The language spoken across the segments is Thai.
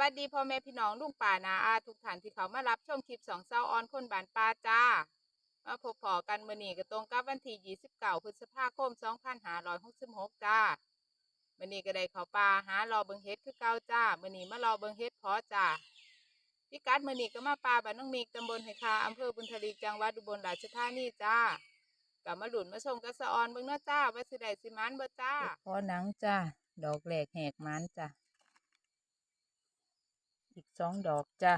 วัสดีพ่อแม่พี่น้องลุงป่านาอาทุกท่านที่เขามารับชมคลิปสองเศร้าออนคนบานปลาจ้า มาพบพอกันมื้อนี้ก็ตรงกับวันที่29พฤษภาคม2566จ้ามื้อนี้ก็ได้เขาป่าหารอเบิงเฮ็ดคือเก่าจ้ามื้อนี้มารอเบิงเฮ็ดพอจ้าพิกัดมื้อนี้ก็มาป่าบ้านน้องมีกตำบลไหคาอำเภอบุญทลีจังหวัดอุบลราชธานีจ้าก็มาหลุนมาชมกระสออนเบิงเนาะจ้าว่าสิได้สิมันบ่จ้าพอหนังจ้าดอกแหลกแหกมันจ้า อีกสองดอกจ้า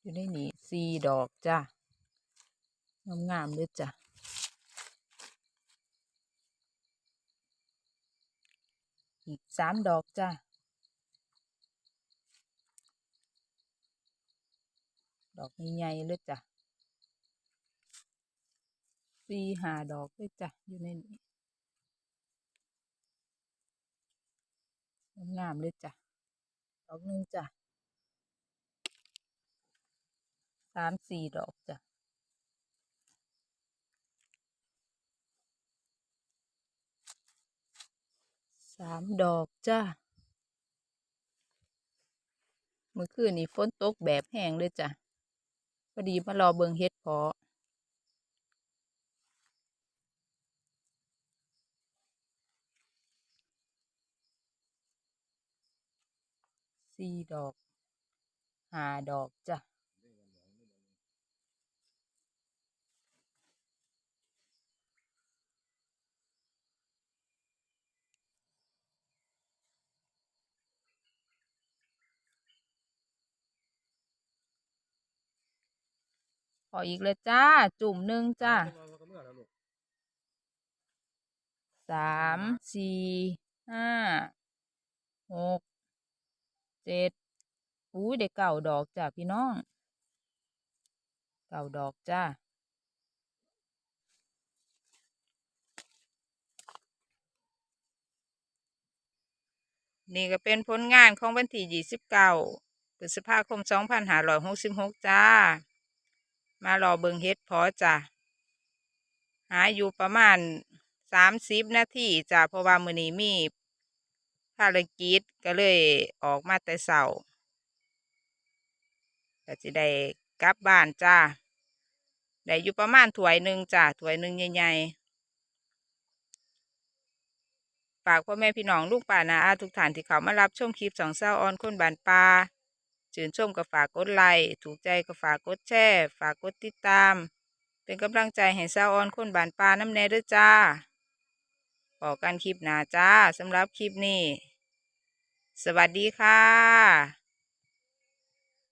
อยู่ในนี่สี่ดอกจ้างามๆเลยจ้ะอีกสามดอกจ้าดอกใหญ่ๆเลยจ้ะสี่ห้าดอกเลยจ้ะ อยู่ในนี้ งามเลยจ้ะดอกหนึ่งจ้ะสามสี่ดอกจ้ะสามดอกจ้าเมื่อคืนนี้ฝนตกแบบแห้งเลยจ้ะพอดีมารอเบิงเฮ็ดพา สี่ดอกห้าดอกจ้ะขออีกเลยจ้า จุ่มหนึ่งจ้าสามสี่ห้าหก เจ็ดอุ้ยเด็กเก่าดอกจ้ะพี่น้อง เก่าดอกจ้านี่ก็เป็นผลงานของวันที่29พฤษภาคม2566จ้า มารอเบิงเฮ็ดพอจ้ะ หาอยู่ประมาณ30นาทีจ้ะเพราะว่ามือนี้มี ภารกิจก็เลยออกมาแต่เช้าก็สิได้กลับบ้านจ้าได้อยู่ประมาณถ้วยหนึ่งจ้ะถ้วยหนึ่งใหญ่ๆฝากพ่อแม่พี่น้องลูกป่านาอาทุกท่านที่เขามารับชมคลิปสองเศร้าออนคนบานปลาชื่นชมก็ฝากกดไลค์ถูกใจก็ฝากกดแชร์ฝากกดติดตาม เป็นกำลังใจให้เศร้าออนคนบานปลาน้ำแน่ด้วยจ้าพอกกันคลิปหนาจ้าสำหรับคลิปนี้ สวัสดีค่ะ